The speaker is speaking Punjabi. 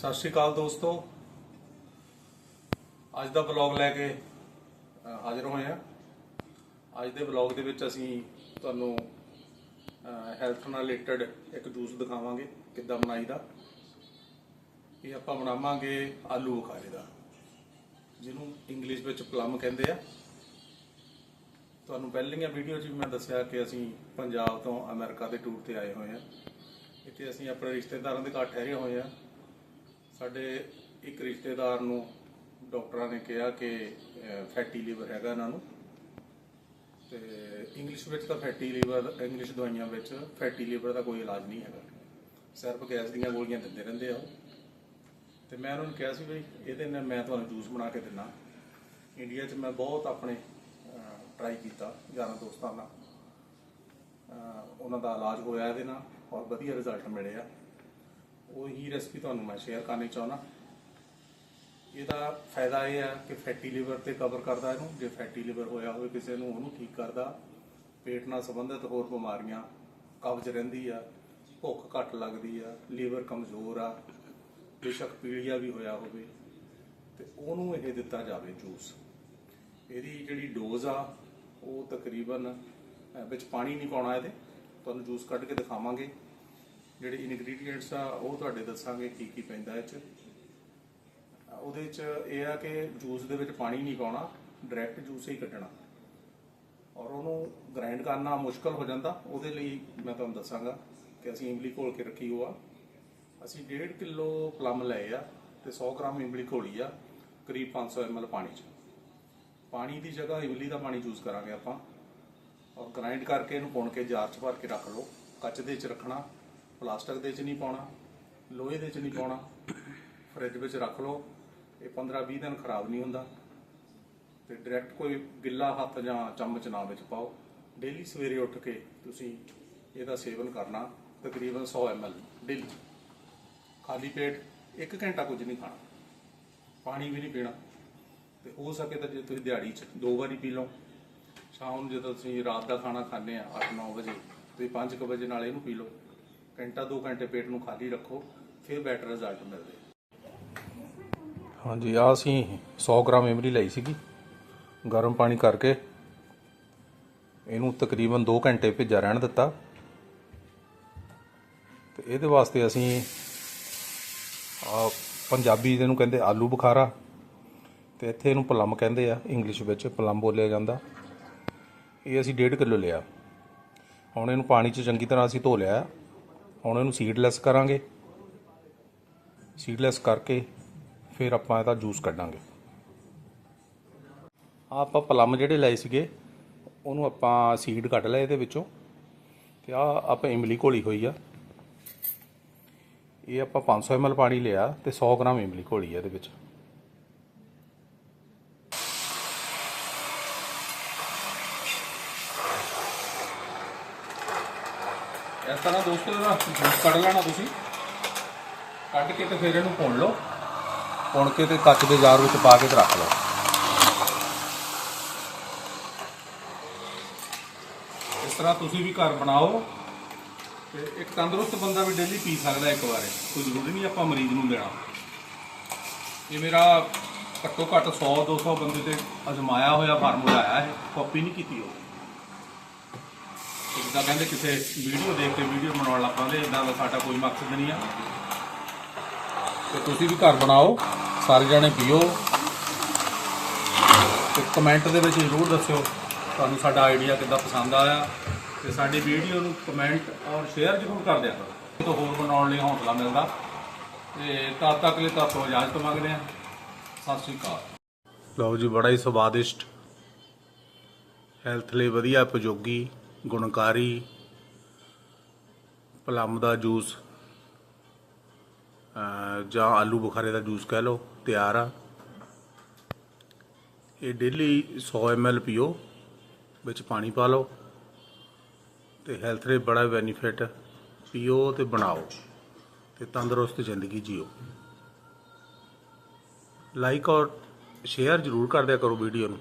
ਸਤਿ ਸ਼੍ਰੀ ਅਕਾਲ ਦੋਸਤੋ। ਅੱਜ ਦਾ ਬਲੌਗ ਲੈ ਕੇ ਹਾਜ਼ਰ ਹੋਏ ਆ ਅੱਜ ਦੇ ਬਲੌਗ ਦੇ ਵਿੱਚ ਅਸੀਂ ਤੁਹਾਨੂੰ ਹੈਲਥ ਨਾਲ ਰਿਲੇਟਡ ਇੱਕ ਜੂਸ ਦਿਖਾਵਾਂਗੇ, ਕਿੱਦਾਂ ਬਣਾਈਦਾ ਇਹ ਆਪਾਂ ਬਣਾਵਾਂਗੇ ਆਲੂ ਬੁਖਾਰੇ ਦਾ। ਜਿਹਨੂੰ ਇੰਗਲਿਸ਼ ਵਿੱਚ ਪਲਮ ਕਹਿੰਦੇ ਆ। ਤੁਹਾਨੂੰ ਪਹਿਲੀਆਂ ਵੀਡੀਓ 'ਚ ਵੀ ਮੈਂ ਦੱਸਿਆ ਕਿ ਅਸੀਂ ਪੰਜਾਬ ਤੋਂ ਅਮਰੀਕਾ ਦੇ ਟੂਰ ਤੇ ਆਏ ਹੋਏ ਆ ਇੱਥੇ ਅਸੀਂ ਆਪਣੇ ਰਿਸ਼ਤੇਦਾਰਾਂ ਦੇ ਘਰ ਠਹਿਰੇ ਹੋਏ ਆ ਸਾਡੇ ਇੱਕ ਰਿਸ਼ਤੇਦਾਰ ਨੂੰ ਡਾਕਟਰਾਂ ਨੇ ਕਿਹਾ ਕਿ ਫੈਟੀ ਲੀਵਰ ਹੈਗਾ ਇਹਨਾਂ ਨੂੰ। ਤੇ ਇੰਗਲਿਸ਼ ਵਿੱਚ ਤਾਂ ਫੈਟੀ ਲੀਵਰ ਇੰਗਲਿਸ਼ ਦਵਾਈਆਂ ਵਿੱਚ ਫੈਟੀ ਲੀਵਰ ਦਾ ਕੋਈ ਇਲਾਜ ਨਹੀਂ ਹੈਗਾ। ਸਿਰਫ ਗੈਸ ਦੀਆਂ ਗੋਲੀਆਂ ਦਿੰਦੇ ਰਹਿੰਦੇ ਆ ਉਹ। ਤੇ ਮੈਂ ਉਹਨਾਂ ਨੂੰ ਕਿਹਾ ਸੀ ਵੀ ਇਹਦੇ ਨਾਲ ਮੈਂ ਤੁਹਾਨੂੰ ਜੂਸ ਬਣਾ ਕੇ ਦਿੰਨਾ। ਇੰਡੀਆ 'ਚ ਮੈਂ ਬਹੁਤ ਆਪਣੇ ਟਰਾਈ ਕੀਤਾ, ਯਾਰਾਂ ਦੋਸਤਾਂ ਨਾਲ। ਉਹਨਾਂ ਦਾ ਇਲਾਜ ਹੋਇਆ ਇਹਦੇ ਨਾਲ, ਔਰ ਵਧੀਆ ਰਿਜ਼ਲਟ ਮਿਲੇ ਆ ਉਹੀ ਰੈਸਪੀ ਤੁਹਾਨੂੰ ਮੈਂ ਸ਼ੇਅਰ ਕਰਨੀ ਚਾਹੁੰਦਾ। ਇਹਦਾ ਫਾਇਦਾ ਇਹ ਹੈ ਕਿ ਫੈਟੀ ਲੀਵਰ ਤੇ ਕਵਰ ਕਰਦਾ ਇਹਨੂੰ। ਜੇ ਫੈਟੀ ਲੀਵਰ ਹੋਇਆ ਹੋਵੇ ਕਿਸੇ ਨੂੰ, ਉਹਨੂੰ ਠੀਕ ਕਰਦਾ। ਪੇਟ ਨਾਲ ਸੰਬੰਧਿਤ ਹੋਰ ਬਿਮਾਰੀਆਂ, ਕਬਜ਼ ਰਹਿੰਦੀ ਆ, ਭੁੱਖ ਘੱਟ ਲੱਗਦੀ ਆ ਲੀਵਰ ਕਮਜ਼ੋਰ ਆ, ਬੇਸ਼ੱਕ ਪੀਲੀਆ ਵੀ ਹੋਇਆ ਹੋਵੇ, ਤੇ ਉਹਨੂੰ ਇਹ ਦਿੱਤਾ ਜਾਵੇ ਜੂਸ ਇਹਦੀ ਜਿਹੜੀ ਡੋਜ਼ ਆ, ਉਹ ਤਕਰੀਬਨ ਵਿੱਚ ਪਾਣੀ ਨਹੀਂ ਪਾਉਣਾ ਇਹਦੇ। ਤੁਹਾਨੂੰ ਜੂਸ ਕੱਢ ਕੇ ਦਿਖਾਵਾਂਗੇ। ਜਿਹੜੇ ਇਨਗਰੀਡੀਐਂਟਸ ਆ, ਉਹ ਤੁਹਾਡੇ ਦੱਸਾਂਗੇ ਕੀ ਕੀ ਪੈਂਦਾ ਇਹ ਚ। ਉਹਦੇ ਚ ਇਹ ਆ ਕਿ ਜੂਸ ਦੇ ਵਿੱਚ ਪਾਣੀ ਨਹੀਂ ਪਾਉਣਾ ਡਾਇਰੈਕਟ ਜੂਸ ਹੀ ਕੱਢਣਾ। ਔਰ ਉਹਨੂੰ ਗ੍ਰਾਈਂਡ ਕਰਨਾ ਮੁਸ਼ਕਲ ਹੋ ਜਾਂਦਾ। ਉਹਦੇ ਲਈ ਮੈਂ ਤੁਹਾਨੂੰ ਦੱਸਾਂਗਾ ਕਿ ਅਸੀਂ ਇਮਲੀ ਘੋਲ ਕੇ ਰੱਖੀ ਹੋਆ। ਅਸੀਂ 1.5 ਕਿਲੋ ਪਲਮ ਲਏ ਆ ਤੇ 100 ਗ੍ਰਾਮ ਇਮਲੀ ਘੋਲੀ ਆ, ਕਰੀਬ 500 ml ਪਾਣੀ ਚ। ਪਾਣੀ ਦੀ ਜਗ੍ਹਾ ਇਮਲੀ ਦਾ ਪਾਣੀ ਯੂਜ਼ ਕਰਾਂਗੇ ਆਪਾਂ। ਔਰ ਗ੍ਰਾਈਂਡ ਕਰਕੇ ਇਹਨੂੰ ਪੁਣ ਕੇ ਜਾਰ 'ਚ ਭਰ ਕੇ ਰੱਖ ਲਓ। ਕੱਚ ਦੇ 'ਚ ਰੱਖਣਾ। ਪਲਾਸਟਿਕ ਦੇ 'ਚ ਨਹੀਂ ਪਾਉਣਾ, ਲੋਹੇ ਦੇ 'ਚ ਨਹੀਂ ਪਾਉਣਾ, ਫ੍ਰਿਜ ਵਿੱਚ ਰੱਖ ਲਓ, ਇਹ 15-20 ਦਿਨ ਖਰਾਬ ਨਹੀਂ ਹੁੰਦਾ ਤੇ ਡਾਇਰੈਕਟ ਕੋਈ ਗਿੱਲਾ ਹੱਥ ਜਾਂ ਚਮਚ ਨਾ ਵਿੱਚ ਪਾਓ। ਡੇਲੀ ਸਵੇਰੇ ਉੱਠ ਕੇ ਤੁਸੀਂ ਇਹਦਾ ਸੇਵਨ ਕਰਨਾ, ਤਕਰੀਬਨ 100 ml ਡੇਲੀ ਖਾਲੀ ਪੇਟ 1 ਘੰਟਾ ਕੁਝ ਨਹੀਂ ਖਾਣਾ, ਪਾਣੀ ਵੀ ਨਹੀਂ ਪੀਣਾ। ਤੇ ਹੋ ਸਕੇ ਤਾਂ ਜੇ ਤੁਸੀਂ ਦਿਹਾੜੀ 'ਚ ਦੋ ਵਾਰੀ ਪੀ ਲਓ। ਸ਼ਾਮ ਨੂੰ ਜਦੋਂ ਤੁਸੀਂ ਰਾਤ ਦਾ ਖਾਣਾ ਖਾਂਦੇ ਆ 8-9 ਵਜੇ, ਤੁਸੀਂ 5 ਵਜੇ ਨਾਲ ਇਹਨੂੰ ਪੀ ਲਓ। ਘੰਟਾ 2 ਘੰਟੇ ਪੇਟ ਨੂੰ ਖਾਲੀ ਰੱਖੋ, ਫਿਰ ਬੈਟਰ ਰਿਜ਼ਲਟ ਮਿਲਦੇ। ਹਾਂਜੀ ਆ ਅਸੀਂ 100 ਗ੍ਰਾਮ ਇਮਲੀ ਲਈ ਸੀਗੀ। ਗਰਮ ਪਾਣੀ ਕਰਕੇ ਇਹਨੂੰ ਤਕਰੀਬਨ 2 ਘੰਟੇ ਭਿੱਜਾ ਰਹਿਣ ਦਿੱਤਾ। ਤੇ ਇਹਦੇ ਵਾਸਤੇ ਅਸੀਂ ਆ ਪੰਜਾਬੀ ਇਹਨੂੰ ਕਹਿੰਦੇ ਆਲੂ ਬੁਖਾਰਾ, ਤੇ ਇੱਥੇ ਇਹਨੂੰ ਪਲਮ ਕਹਿੰਦੇ ਆ ਇੰਗਲਿਸ਼ ਵਿੱਚ ਪਲਮ ਬੋਲਿਆ ਜਾਂਦਾ। ਇਹ ਅਸੀਂ 1.5 ਕਿਲੋ ਲਿਆ। ਹੁਣ ਇਹਨੂੰ ਪਾਣੀ 'ਚ ਚੰਗੀ ਤਰ੍ਹਾਂ ਅਸੀਂ ਧੋ ਲਿਆ। ਹੁਣ ਇਹਨੂੰ ਸੀਡਲੈਸ ਕਰਾਂਗੇ। ਸੀਡਲੈਸ ਕਰਕੇ ਫਿਰ ਆਪਾਂ ਇਹਦਾ ਜੂਸ ਕੱਢਾਂਗੇ। ਆਹ ਆਪਾਂ ਪਲਮ ਜਿਹੜੇ ਲਏ ਸੀਗੇ, ਉਹਨੂੰ ਆਪਾਂ ਸੀਡ ਕੱਢ ਲਏ ਇਹਦੇ ਵਿੱਚੋਂ। ਤੇ ਆ ਆਪਾਂ ਇਮਲੀ ਘੋਲੀ ਹੋਈ ਆ। ਇਹ ਆਪਾਂ 500 ml ਪਾਣੀ ਲਿਆ ਤੇ 100 ਗ੍ਰਾਮ ਇਮਲੀ ਘੋਲੀ ਆ ਇਹਦੇ ਵਿੱਚ। ਇਸ ਤਰ੍ਹਾਂ ਦੋਸਤੋ ਇਹਦਾ ਜੂਸ ਕੱਢ ਲੈਣਾ ਤੁਸੀਂ। ਕੱਢ ਕੇ ਤੇ ਫਿਰ ਇਹਨੂੰ ਪੁਣ ਲਓ। ਪੁਣ ਕੇ ਤੇ ਕੱਚ ਦੇ ਜਾਰ ਵਿੱਚ ਪਾ ਕੇ ਤੇ ਰੱਖ ਲਓ। ਇਸ ਤਰ੍ਹਾਂ ਤੁਸੀਂ ਵੀ ਘਰ ਬਣਾਓ। ਤੇ ਇੱਕ ਤੰਦਰੁਸਤ ਬੰਦਾ ਵੀ ਡੇਲੀ ਪੀ ਸਕਦਾ ਇੱਕ ਵਾਰੇ। ਕੋਈ ਜ਼ਰੂਰੀ ਨਹੀਂ ਆਪਾਂ ਮਰੀਜ਼ ਨੂੰ ਦੇਣਾ। ਇਹ ਮੇਰਾ ਘੱਟੋ ਘੱਟ 100 200 ਬੰਦੇ ਤੇ ਅਜ਼ਮਾਇਆ ਹੋਇਆ ਫਾਰਮੂਲਾ ਆਇਆ ਹੈ ਕਾਪੀ ਨਹੀਂ ਕੀਤੀ ਉਹ। ਜਿੱਦਾਂ ਕਹਿੰਦੇ ਕਿਸੇ ਵੀਡੀਓ ਦੇਖ ਕੇ ਵੀਡੀਓ ਬਣਾਉਣ ਲੱਗ ਪੈਂਦੇ ਇਦਾਂ ਦਾ ਸਾਡਾ ਕੋਈ ਮਕਸਦ ਨਹੀਂ ਆ। ਤੇ ਤੁਸੀਂ ਵੀ ਘਰ ਬਣਾਓ, ਸਾਰੇ ਜਣੇ ਪੀਓ। ਤੇ ਕਮੈਂਟ ਦੇ ਵਿੱਚ ਜ਼ਰੂਰ ਦੱਸਿਓ, ਤੁਹਾਨੂੰ ਸਾਡਾ ਆਈਡੀਆ ਕਿੱਦਾਂ ਪਸੰਦ ਆਇਆ। ਤੇ ਸਾਡੀ ਵੀਡੀਓ ਨੂੰ ਕਮੈਂਟ ਔਰ ਸ਼ੇਅਰ ਜ਼ਰੂਰ ਕਰ ਦਿਆ ਕਰੋ। ਇਹ ਤੋਂ ਹੋਰ ਬਣਾਉਣ ਲਈ ਹੌਸਲਾ ਮਿਲਦਾ। ਤੇ ਤਦ ਤੱਕ ਲਈ ਤੁਹਾਨੂੰ ਇਜਾਜ਼ਤ ਮੰਗਦੇ ਹਾਂ। ਸਤਿ ਸ਼੍ਰੀ ਅਕਾਲ। ਲਓ ਜੀ, ਬੜਾ ਹੀ ਸਵਾਦਿਸ਼ਟ ਹੈਲਥ ਲਈ ਵਧੀਆ ਉਪਯੋਗੀ ਗੁਣਕਾਰੀ ਪਲਮ ਦਾ ਜੂਸ ਜਾਂ ਆਲੂ ਬੁਖਾਰੇ ਦਾ ਜੂਸ ਕਹਿ ਲਓ, ਤਿਆਰ ਆ। ਇਹ ਡੇਲੀ 100 ml ਪੀਓ, ਵਿੱਚ ਪਾਣੀ ਪਾ ਲਓ, ਤੇ ਹੈਲਥ ਲਈ ਬੜਾ ਬੈਨੀਫਿਟ ਪੀਓ ਤੇ ਬਣਾਓ, ਤੇ ਤੰਦਰੁਸਤ ਜ਼ਿੰਦਗੀ ਜੀਓ। ਲਾਈਕ ਔਰ ਸ਼ੇਅਰ ਜ਼ਰੂਰ ਕਰ ਦਿਆ ਕਰੋ ਵੀਡੀਓ ਨੂੰ।